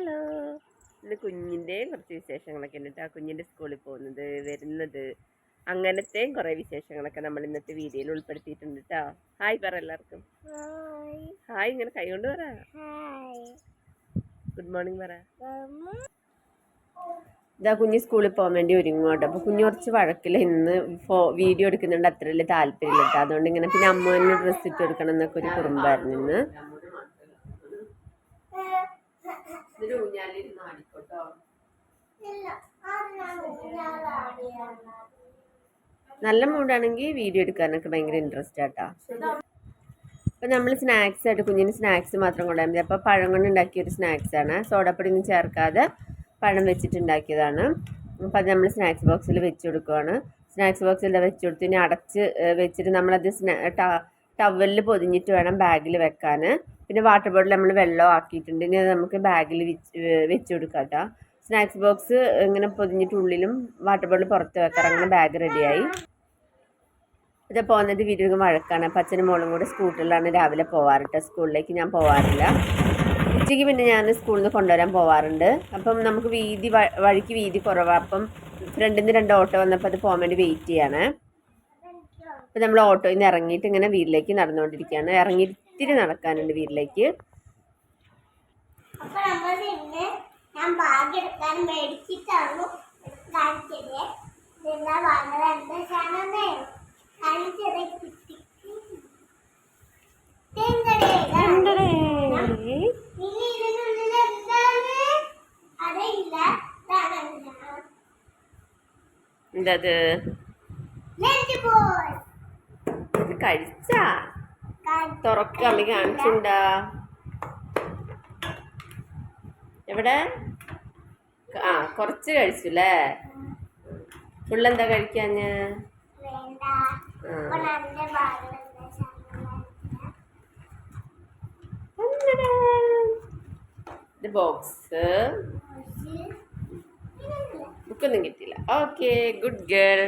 Hello. ഇന്ന് കുഞ്ഞിന്റെ കുറച്ച് വിശേഷങ്ങളൊക്കെ ഉണ്ട് കേട്ടോ കുഞ്ഞിന്റെ സ്കൂളിൽ പോകുന്നത് വരുന്നത്. അങ്ങനത്തെയും കുറേ വിശേഷങ്ങളൊക്കെ നമ്മൾ ഇന്നത്തെ വീഡിയോയിൽ ഉൾപ്പെടുത്തിയിട്ടുണ്ട് കേട്ടോ ഹായ് പറ എല്ലാവർക്കും. ഹായ് ഹായ് ഇങ്ങനെ കൈകൊണ്ട് പറ. ഹായ് ഗുഡ് മോർണിംഗ് പറ. ഇതാ കുഞ്ഞ് സ്കൂളിൽ പോകാൻ വേണ്ടി ഒരുങ്ങോട്ടെ അപ്പോൾ കുഞ്ഞ് കുറച്ച് വഴക്കില്ല ഇന്ന് ഫോ വീഡിയോ എടുക്കുന്നുണ്ട്. അത്ര വലിയ താല്പര്യമില്ല കേട്ടോ അതുകൊണ്ട് ഇങ്ങനെ പിന്നെ അമ്മുവിന് ഡ്രസ്സ് ഇട്ട് കൊടുക്കണം എന്നൊക്കെ ഒരു കുറുമ്പായിരുന്നു ഇന്ന്. ഇല്ല ഊഞ്ഞാലിരുന്ന് ഞാൻ ആടിയാണ് നല്ല മൂഡാണെങ്കിൽ വീഡിയോ എടുക്കാനൊക്കെ ഭയങ്കര ഇൻട്രസ്റ്റ് ആട്ടാ. അപ്പോൾ നമ്മൾ സ്നാക്സ് ആയിട്ട് കുഞ്ഞിന് സ്നാക്സ് മാത്രം കൊണ്ടുപോയാൽ മതി അപ്പോൾ പഴം കൊണ്ട് ഉണ്ടാക്കിയ ഒരു സ്നാക്സ് ആണ്. സോഡപ്പൊടി ഒന്നും ചേർക്കാതെ പഴം വെച്ചിട്ടുണ്ടാക്കിയതാണ് അപ്പൊ അപ്പോൾ അത് നമ്മൾ സ്നാക്സ് ബോക്സിൽ വെച്ച് കൊടുക്കുവാണ്. സ്നാക്സ് ബോക്സിൽ വെച്ച് കൊടുത്ത് ഇനി അടച്ച് വെച്ചിട്ട് നമ്മളത് സ്നാ ടവലിൽ പൊതിഞ്ഞിട്ട് വേണം ബാഗിൽ വെക്കാൻ പിന്നെ വാട്ടർ ബോട്ടിൽ നമ്മൾ വെള്ളം ആക്കിയിട്ടുണ്ട്. ഇനി നമുക്ക് ബാഗിൽ വെച്ച് വെച്ച് കൊടുക്കാം കേട്ടോ സ്നാക്സ് ബോക്സ് ഇങ്ങനെ പൊതിഞ്ഞിട്ടുള്ളിലും വാട്ടർ ബോട്ടിൽ പുറത്ത് വെക്കാം അങ്ങനെ ബാഗ് റെഡിയായി ഇതാ പോകുന്നത് വീട്ടിൽ വഴക്കാണ്. അപ്പം അച്ഛനും മോളും കൂടെ സ്കൂട്ടറിലാണ് രാവിലെ പോകാറ് കേട്ടോ സ്കൂളിലേക്ക് ഞാൻ പോവാറില്ല. ഉച്ചയ്ക്ക് പിന്നെ ഞാൻ സ്കൂളിൽ നിന്ന് കൊണ്ടുവരാൻ പോവാറുണ്ട്. അപ്പം നമുക്ക് വീതി വഴിക്ക് വീതി കുറവാണ് അപ്പം ഫ്രണ്ടിൽ നിന്ന് രണ്ട് ഓട്ടോ വന്നപ്പോൾ അത് പോകാൻ വേണ്ടി വെയിറ്റ് ചെയ്യാണ്. അപ്പം നമ്മൾ ഓട്ടോയിൽ നിന്ന് ഇറങ്ങിയിട്ട് ഇങ്ങനെ വീട്ടിലേക്ക് നടന്നുകൊണ്ടിരിക്കുകയാണ്. ഇറങ്ങി ഇത്തിരി നടക്കാനുണ്ട് വീട്ടിലേക്ക്. അപ്പൊ നമ്മൾ ഇന്ന് ഞാൻ ബാഗ് എടുക്കാൻ മേടിച്ചിട്ടാണ് കാണിച്ചത്. ഇതെന്താ വാങ്ങുന്നത് എന്താ സാധനമേ കാണിച്ചത് കിട്ടി തെങ്കടേ, ഇതാണ്. ഇനി ഇതിനുള്ളിൽ എന്താണ്? അറിയില്ല ഇതാണ് ഞാൻ. എന്താ അത് Let's go. ഇത് കഴിച്ചാ? തുറക്കുക അമ്മ കാണിച്ചിണ്ടാ. എവിടെ? ആ കുറച്ച് കഴിച്ചു അല്ലേ ഫുള്ളെന്താ കഴിക്കാഞ്ഞ്? ഇത് ബോക്സ്. ബുക്കൊന്നും കിട്ടിയില്ല. Okay good girl.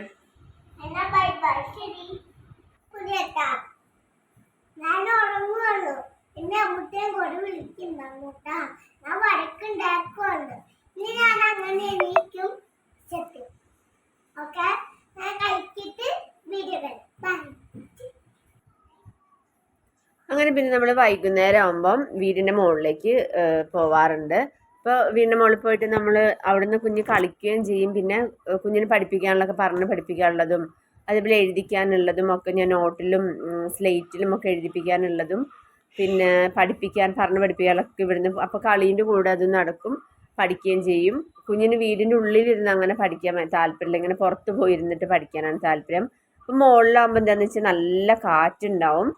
എന്നാ ബൈ ബൈ ശരി. ഞാൻ ഉറങ്ങുവാണ്. എന്നെ അമ്മൂട്ടേം കൂടെ വിളിക്കുന്നു അങ്ങോട്ടാ ഞാൻ വഴക്കുണ്ടാക്കുന്നുണ്ട് ഇനി ഞാൻ അങ്ങനെ എണീക്കും. ചെത്തും ഓക്കെ? ഞാൻ കഴിച്ചിട്ട് വീഡിയോ ബൈ അങ്ങനെ പിന്നെ നമ്മൾ വൈകുന്നേരം ആകുമ്പം വീടിന്റെ മുകളിലേക്ക് പോവാറുണ്ട്. ഇപ്പോൾ വീടിന്റെ മുകളിൽ പോയിട്ട് നമ്മൾ അവിടുന്ന് കുഞ്ഞ് കളിക്കുകയും ചെയ്യും. പിന്നെ കുഞ്ഞിന് പഠിപ്പിക്കാനുള്ളതൊക്കെ പറഞ്ഞ് പഠിപ്പിക്കാനുള്ളതും അതേപോലെ എഴുതിക്കാനുള്ളതും ഒക്കെ ഞാൻ നോട്ടിലും സ്ലേറ്റിലും ഒക്കെ എഴുതിപ്പിക്കാനുള്ളതും പിന്നെ പഠിപ്പിക്കാൻ പറഞ്ഞ് പഠിപ്പിക്കാനൊക്കെ ഇവിടുന്ന് അപ്പോൾ കളീന്റെ കൂടെ അത് നടക്കും പഠിക്കുകയും ചെയ്യും. കുഞ്ഞിന് വീടിന്റെ ഉള്ളിലിരുന്ന് അങ്ങനെ പഠിക്കാൻ താല്പര്യമില്ല. ഇങ്ങനെ പുറത്ത് പോയിരുന്നിട്ട് പഠിക്കാനാണ് താല്പര്യം. അപ്പം മുകളിലാകുമ്പോൾ എന്താണെന്ന് വെച്ചാൽ നല്ല കാറ്റുണ്ടാവും.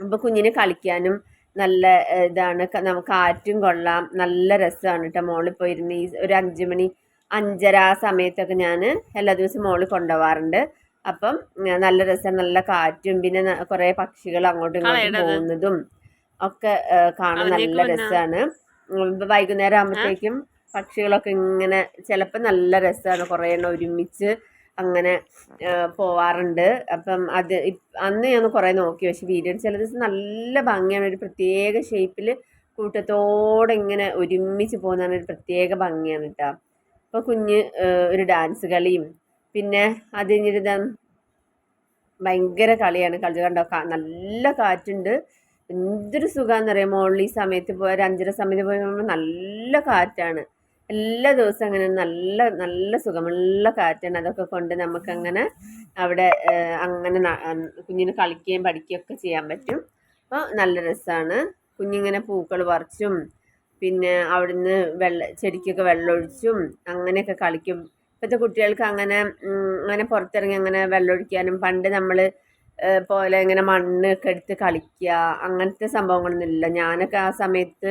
അപ്പോൾ കുഞ്ഞിന് കളിക്കാനും നല്ല ഇതാണ്. നമുക്ക് കാറ്റും കൊള്ളാം. നല്ല രസമാണ് കേട്ടോ മോളിൽ പോയിരുന്ന്. ഈ ഒരു അഞ്ച് മണി അഞ്ചര ആ സമയത്തൊക്കെ ഞാൻ എല്ലാ ദിവസവും മോളിൽ കൊണ്ടുപോകാറുണ്ട് അപ്പം നല്ല രസം നല്ല കാറ്റും പിന്നെ കുറെ പക്ഷികൾ അങ്ങോട്ടും ഇങ്ങോട്ടും പോകുന്നതും ഒക്കെ കാണാൻ നല്ല രസമാണ് വൈകുന്നേരം ആകുമ്പോഴത്തേക്കും പക്ഷികളൊക്കെ ഇങ്ങനെ ചിലപ്പോൾ നല്ല രസമാണ് കുറേ എണ്ണം ഒരുമിച്ച് അങ്ങനെ പോവാറുണ്ട്. അപ്പം അത് അന്ന് ഞാൻ കുറേ നോക്കി. പക്ഷെ വീഡിയോ ചില ദിവസം നല്ല ഭംഗിയാണ്. ഒരു പ്രത്യേക ഷേപ്പിൽ കൂട്ടത്തോടെ ഇങ്ങനെ ഒരുമിച്ച് പോകുന്നതാണ് ഒരു പ്രത്യേക ഭംഗിയാണ് കേട്ടോ അപ്പോൾ കുഞ്ഞ് ഒരു ഡാൻസ് കളിയും പിന്നെ അത് കഴിഞ്ഞിട്ട് ഭയങ്കര കളിയാണ്. കളി കണ്ടോ? നല്ല കാറ്റുണ്ട്. എന്തൊരു സുഖമാണെന്ന് അറിയാം മുകളിൽ ഈ സമയത്ത് പോയാൽ അഞ്ചര സമയത്ത് പോയാൽ നല്ല കാറ്റാണ്. എല്ലാ ദിവസവും അങ്ങനെ നല്ല നല്ല സുഖമുള്ള കാറ്റാണ്. അതൊക്കെ കൊണ്ട് നമുക്കങ്ങനെ അവിടെ അങ്ങനെ കുഞ്ഞിന് കളിക്കുകയും പഠിക്കുകയും ഒക്കെ ചെയ്യാൻ പറ്റും. അപ്പോൾ നല്ല രസമാണ് കുഞ്ഞിങ്ങനെ പൂക്കൾ പറിച്ചും പിന്നെ അവിടുന്ന് വെള്ള ചെടിക്കൊക്കെ വെള്ളമൊഴിച്ചും അങ്ങനെയൊക്കെ കളിക്കും. ഇപ്പോഴത്തെ കുട്ടികൾക്ക് അങ്ങനെ അങ്ങനെ പുറത്തിറങ്ങി അങ്ങനെ വെള്ളമൊഴിക്കാനും പണ്ട് നമ്മൾ പോലെ ഇങ്ങനെ മണ്ണൊക്കെ എടുത്ത് കളിക്കുക അങ്ങനത്തെ സംഭവങ്ങളൊന്നും ഇല്ല. ഞാനൊക്കെ ആ സമയത്ത്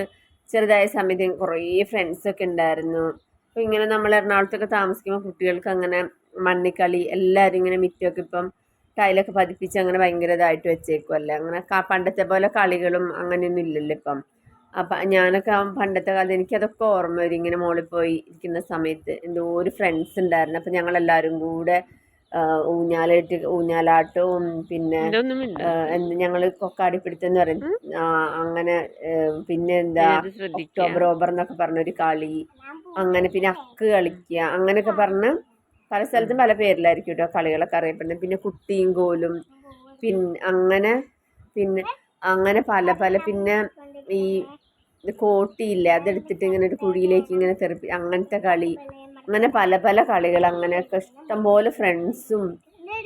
ചെറുതായ സമയത്ത് കുറേ ഫ്രണ്ട്സൊക്കെ ഉണ്ടായിരുന്നു. അപ്പോൾ ഇങ്ങനെ നമ്മൾ എറണാകുളത്തൊക്കെ താമസിക്കുമ്പോൾ കുട്ടികൾക്ക് അങ്ങനെ മണ്ണിക്കളി എല്ലാവരും ഇങ്ങനെ മിറ്റമൊക്കെ ഇപ്പം ടൈലൊക്കെ പതിപ്പിച്ച് അങ്ങനെ ഭയങ്കര ഇതായിട്ട് വെച്ചേക്കുമല്ലേ അങ്ങനെ പണ്ടത്തെ പോലെ കളികളും അങ്ങനെയൊന്നും ഇല്ലല്ലോ ഇപ്പം. അപ്പം ഞാനൊക്കെ ആ പണ്ടത്തെ കാലത്ത് എനിക്കതൊക്കെ ഓർമ്മ വരും. ഇങ്ങനെ മോളിൽ പോയി ഇരിക്കുന്ന സമയത്ത് എന്തോ ഒരു ഫ്രണ്ട്സ് ഉണ്ടായിരുന്നു. അപ്പം ഞങ്ങളെല്ലാവരും കൂടെ ഊഞ്ഞാലായിട്ട് ഊഞ്ഞാലാട്ടവും പിന്നെ ഞങ്ങൾ കൊക്കാടിപ്പിടുത്തം എന്ന് പറയും. അങ്ങനെ പിന്നെ എന്താ ഒക്ടോബർ ഓബർ എന്നൊക്കെ പറഞ്ഞൊരു കളി. അങ്ങനെ പിന്നെ അക്ക് കളിക്കുക അങ്ങനെയൊക്കെ പറഞ്ഞ് പല സ്ഥലത്തും പല പേരിലായിരിക്കും കേട്ടോ കളികളൊക്കെ അറിയപ്പെടുന്നത്. പിന്നെ കുട്ടിയും കോലും പിന്നെ അങ്ങനെ പിന്നെ അങ്ങനെ പല പല പിന്നെ ഈ കോട്ടിയില്ലേ അതെടുത്തിട്ട് ഇങ്ങനെ ഒരു കുഴിയിലേക്ക് ഇങ്ങനെ തെറിപ്പി അങ്ങനത്തെ കളി. അങ്ങനെ പല പല കളികൾ അങ്ങനെയൊക്കെ ഇഷ്ടംപോലെ ഫ്രണ്ട്സും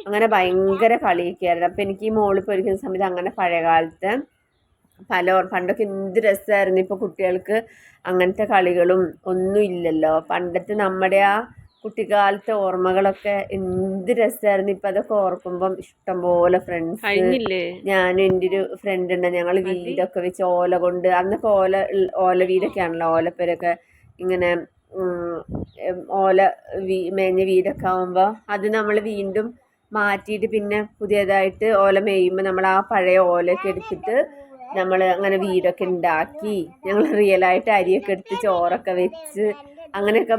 അങ്ങനെ ഭയങ്കര കളിയൊക്കെ ആയിരുന്നു അപ്പം എനിക്ക് ഈ മോളിൽ പൊരിക്കുന്ന സമയത്ത് അങ്ങനെ പഴയകാലത്ത് പല പണ്ടൊക്കെ എന്ത് രസമായിരുന്നു ഇപ്പോൾ കുട്ടികൾക്ക് അങ്ങനത്തെ കളികളും ഒന്നും ഇല്ലല്ലോ. പണ്ടത്തെ നമ്മുടെ ആ കുട്ടിക്കാലത്തെ ഓർമ്മകളൊക്കെ എന്ത് രസമായിരുന്നു ഇപ്പം അതൊക്കെ ഓർക്കുമ്പം ഇഷ്ടംപോലെ ഫ്രണ്ട്സ് ഞാനും എന്റെ ഒരു ഫ്രണ്ട് ഉണ്ട്. ഞങ്ങൾ വീടൊക്കെ വെച്ച് ഓല കൊണ്ട് അന്നൊക്കെ ഓല ഓല വീടൊക്കെ ആണല്ലോ ഓലപ്പേരൊക്കെ ഇങ്ങനെ ഓല വീ മേഞ്ഞ വീടൊക്കെ ആകുമ്പോൾ അത് നമ്മൾ വീണ്ടും മാറ്റിയിട്ട് പിന്നെ പുതിയതായിട്ട് ഓല മേയുമ്പോൾ നമ്മൾ ആ പഴയ ഓലയൊക്കെ എടുത്തിട്ട് നമ്മൾ അങ്ങനെ വീടൊക്കെ ഉണ്ടാക്കി ഞങ്ങൾ റിയലായിട്ട് അരിയൊക്കെ എടുത്ത് ചോറൊക്കെ വെച്ച് അങ്ങനെയൊക്കെ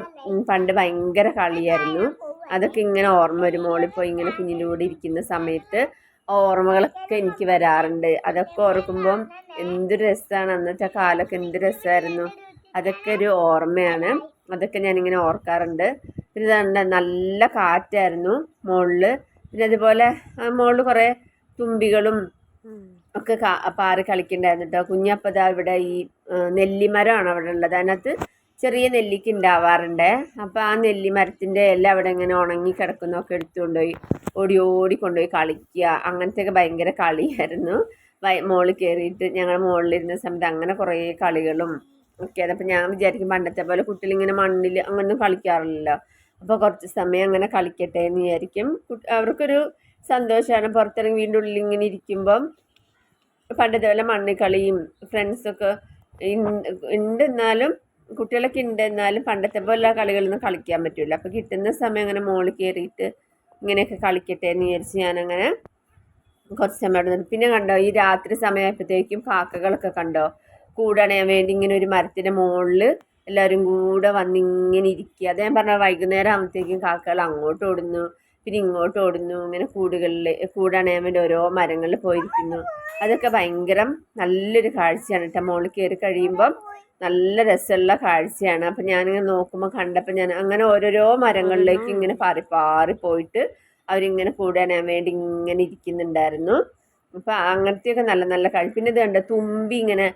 പണ്ട് ഭയങ്കര കളിയായിരുന്നു. അതൊക്കെ ഇങ്ങനെ ഓർമ്മ ഒരു മോളിൽ പോയി ഇങ്ങനെ കുഞ്ഞിന്റെ കൂടെ ഇരിക്കുന്ന സമയത്ത് ഓർമ്മകളൊക്കെ എനിക്ക് വരാറുണ്ട്. അതൊക്കെ ഓർക്കുമ്പം എന്ത് രസമാണ് അന്നത്തെ കാലമൊക്കെ എന്ത് രസമായിരുന്നു അതൊക്കെ ഒരു ഓർമ്മയാണ്. അതൊക്കെ ഞാനിങ്ങനെ ഓർക്കാറുണ്ട്. പിന്നെ ഇതാണ്ട് നല്ല കാറ്റായിരുന്നു മുകളിൽ പിന്നെ അതുപോലെ മുകളിൽ കുറേ തുമ്പികളും ഒക്കെ പാറി കളിക്കണ്ടായിരുന്നു കേട്ടോ കുഞ്ഞപ്പതാ ഇവിടെ ഈ നെല്ലിമരമാണ് അവിടെ ഉള്ളത്. അതിനകത്ത് ചെറിയ നെല്ലിക്ക ഉണ്ടാവാറുണ്ട് അപ്പോൾ ആ നെല്ലി മരത്തിന്റെ ഇല അവിടെ ഇങ്ങനെ ഉണങ്ങി കിടക്കുന്നതൊക്കെ എടുത്തുകൊണ്ടുപോയി ഓടി ഓടി കൊണ്ടുപോയി കളിക്കുക. അങ്ങനത്തെയൊക്കെ ഭയങ്കര കളിയായിരുന്നു. മോളിൽ കയറിയിട്ട് ഞങ്ങൾ മുകളിലിരുന്ന സമയത്ത് അങ്ങനെ കുറേ കളികളും ഒക്കെ അപ്പോൾ ഞാൻ വിചാരിക്കും പണ്ടത്തെ പോലെ കുട്ടികൾ ഇങ്ങനെ മണ്ണിൽ അങ്ങനൊന്നും കളിക്കാറില്ലല്ലോ. അപ്പോൾ കുറച്ച് സമയം അങ്ങനെ കളിക്കട്ടെ എന്ന് വിചാരിക്കും. അവർക്കൊരു സന്തോഷമാണ് പുറത്തിറങ്ങി വീണ്ടും ഉള്ളിൽ ഇങ്ങനെ ഇരിക്കുമ്പം പണ്ടത്തെ പോലെ മണ്ണിൽ കളിയും ഫ്രണ്ട്സൊക്കെ ഉണ്ട് എന്നാലും കുട്ടികളൊക്കെ ഉണ്ട് എന്നാലും പണ്ടത്തെ പോലെ കളികളൊന്നും കളിക്കാൻ പറ്റില്ല അപ്പോൾ കിട്ടുന്ന സമയം അങ്ങനെ മോളിൽ കയറിയിട്ട് ഇങ്ങനെയൊക്കെ കളിക്കട്ടെ എന്ന് വിചാരിച്ച് ഞാനങ്ങനെ കുറച്ച് സമയം അവിടെ നിന്ന്. പിന്നെ കണ്ടോ ഈ രാത്രി സമയമായപ്പോഴത്തേക്കും കാക്കകളൊക്കെ കണ്ടോ? കൂടണയാൻ വേണ്ടി ഇങ്ങനെ ഒരു മരത്തിന്റെ മുകളിൽ എല്ലാവരും കൂടെ വന്നിങ്ങനെ ഇരിക്കുക. അത് ഞാൻ പറഞ്ഞ വൈകുന്നേരം ആകുമ്പോഴത്തേക്കും കാക്കകൾ അങ്ങോട്ട് ഓടുന്നു. പിന്നെ ഇങ്ങോട്ട് ഓടുന്നു. ഇങ്ങനെ കൂടുകളിൽ കൂടണയാൻ വേണ്ടി ഓരോ മരങ്ങളിൽ പോയിരിക്കുന്നു. അതൊക്കെ ഭയങ്കര നല്ലൊരു കാഴ്ചയാണ് കേട്ടോ. മുകളിൽ കയറി കഴിയുമ്പം നല്ല രസമുള്ള കാഴ്ചയാണ്. അപ്പം ഞാനിങ്ങനെ നോക്കുമ്പോൾ കണ്ടപ്പോൾ ഞാൻ അങ്ങനെ ഓരോരോ മരങ്ങളിലേക്ക് ഇങ്ങനെ പാറി പാറി പോയിട്ട് അവരിങ്ങനെ കൂടാനാൻ വേണ്ടി ഇങ്ങനെ ഇരിക്കുന്നുണ്ടായിരുന്നു. അപ്പം അങ്ങനത്തെയൊക്കെ നല്ല നല്ല കാഴ്ച. പിന്നെ ഇത് കണ്ടോ തുമ്പി ഇങ്ങനെ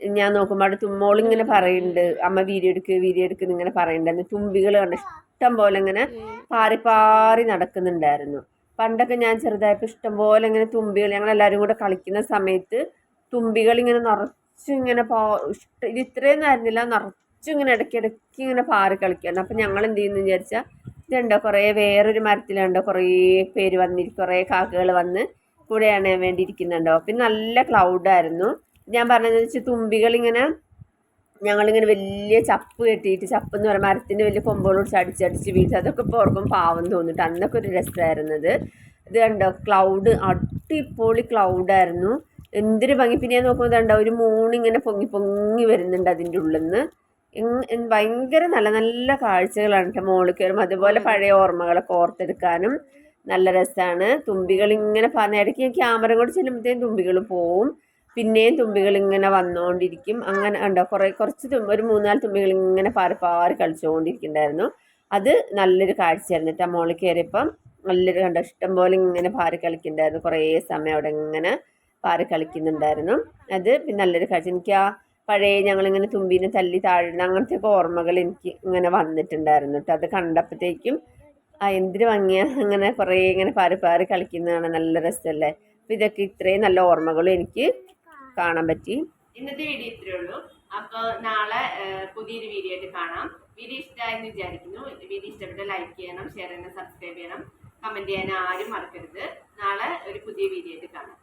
ഞാൻ നോക്കുമ്പോൾ അവിടെ തുമ്മോളിങ്ങനെ പറയുന്നുണ്ട്. അമ്മ വീഡിയോ എടുക്ക് വീഡിയോ ഇങ്ങനെ പറയുന്നുണ്ടായിരുന്നു തുമ്പികൾ കണ്ട് ഇഷ്ടം പോലെ ഇങ്ങനെ പാറി പാറി നടക്കുന്നുണ്ടായിരുന്നു. പണ്ടൊക്കെ ഞാൻ ചെറുതായപ്പോൾ ഇഷ്ടം പോലെ ഇങ്ങനെ തുമ്പികൾ ഞങ്ങൾ എല്ലാവരും കൂടെ കളിക്കുന്ന സമയത്ത് തുമ്പികൾ ഇങ്ങനെ നിറച്ചും ഇങ്ങനെ പോ ഇഷ്ട ഇത് ഇത്രയൊന്നും ആയിരുന്നില്ല. നിറച്ചും ഇങ്ങനെ ഇടയ്ക്കിടയ്ക്ക് ഇങ്ങനെ പാറി കളിക്കുകയായിരുന്നു അപ്പം ഞങ്ങൾ എന്ത് ചെയ്യുന്നു വിചാരിച്ചാൽ ഇതുണ്ടോ കുറേ വേറൊരു മരത്തിലുണ്ടോ കുറേ പേര് വന്നിരിക്കും കുറേ കാക്കകൾ വന്ന് കൂടെ വേണ്ടിയിരിക്കുന്നുണ്ടോ പിന്നെ നല്ല ക്ലൗഡായിരുന്നു ഞാൻ പറഞ്ഞതെന്ന് വെച്ചാൽ തുമ്പികളിങ്ങനെ ഞങ്ങളിങ്ങനെ വലിയ ചപ്പ് കെട്ടിയിട്ട് ചപ്പ് എന്ന് പറയുമ്പോൾ മരത്തിന്റെ വലിയ കൊമ്പുകളോട് ചടിച്ചടിച്ച് വീഴ്ച അതൊക്കെ ഇപ്പോൾ ഓർക്കും പാവം തോന്നിട്ട് അന്നൊക്കെ ഒരു രസമായിരുന്നത്. ഇത് കണ്ടോ? ക്ലൗഡ് അടിപൊളി ക്ലൗഡായിരുന്നു എന്തൊരു ഭംഗി. പിന്നെ ഞാൻ നോക്കുമ്പോൾ കണ്ടോ ഒരു മൂണിങ്ങനെ പൊങ്ങി പൊങ്ങി വരുന്നുണ്ട് അതിന്റെ ഉള്ളിൽ നിന്ന് ഭയങ്കര നല്ല നല്ല കാഴ്ചകളാണ് കേട്ടോ മോളിൽ കയറുമ്പോൾ അതുപോലെ പഴയ ഓർമ്മകളൊക്കെ ഓർത്തെടുക്കാനും നല്ല രസമാണ് തുമ്പികൾ ഇങ്ങനെ പറഞ്ഞ ഇടയ്ക്ക് ഞാൻ ക്യാമറ കൊണ്ട് ചെല്ലുമ്പോഴത്തേക്കും തുമ്പികൾ പോവും. പിന്നെയും തുമ്പികൾ ഇങ്ങനെ വന്നുകൊണ്ടിരിക്കും അങ്ങനെ ഉണ്ടോ കുറേ കുറച്ച് തുമ്പ് ഒരു മൂന്നാൽ തുമ്പികൾ ഇങ്ങനെ പാറി പാറി കളിച്ചുകൊണ്ടിരിക്കുന്നുണ്ടായിരുന്നു അത് നല്ലൊരു കാഴ്ചയായിരുന്നു കേട്ടോ മോളിൽ കയറിയപ്പം. നല്ലൊരു കണ്ടോ ഇഷ്ടം പോലെ ഇങ്ങനെ പാറി കളിക്കുന്നുണ്ടായിരുന്നു. കുറേ സമയം അവിടെ ഇങ്ങനെ പാറി കളിക്കുന്നുണ്ടായിരുന്നു. അത് പിന്നെ നല്ലൊരു കാഴ്ച. എനിക്ക് ആ പഴയ ഞങ്ങളിങ്ങനെ തുമ്പീനെ തല്ലി താഴുന്ന അങ്ങനത്തെ ഒക്കെ ഓർമ്മകൾ എനിക്ക് ഇങ്ങനെ വന്നിട്ടുണ്ടായിരുന്നു കേട്ടോ. അത് കണ്ടപ്പോഴത്തേക്കും ആ എന്തിനു ഭംഗിയാ. അങ്ങനെ കുറേ ഇങ്ങനെ പാറി പാറി കളിക്കുന്നതാണ് നല്ല രസമല്ലേ. അപ്പോൾ ഇതൊക്കെ ഇത്രയും നല്ല ഓർമ്മകളും എനിക്ക് കാണാൻ പറ്റി. ഇന്നത്തെ വീഡിയോ ഇത്രയേ ഉള്ളൂ. അപ്പോൾ നാളെ പുതിയൊരു വീഡിയോ ആയിട്ട് കാണാം. വീഡിയോ ഇഷ്ടമായെന്ന് വിചാരിക്കുന്നു. വീഡിയോ ഇഷ്ടപ്പെട്ട ലൈക്ക് ചെയ്യണം ഷെയർ ചെയ്യണം സബ്സ്ക്രൈബ് ചെയ്യണം. കമന്റ് ചെയ്യാൻ ആരും മറക്കരുത്. നാളെ ഒരു പുതിയ വീഡിയോ ആയിട്ട് കാണാം.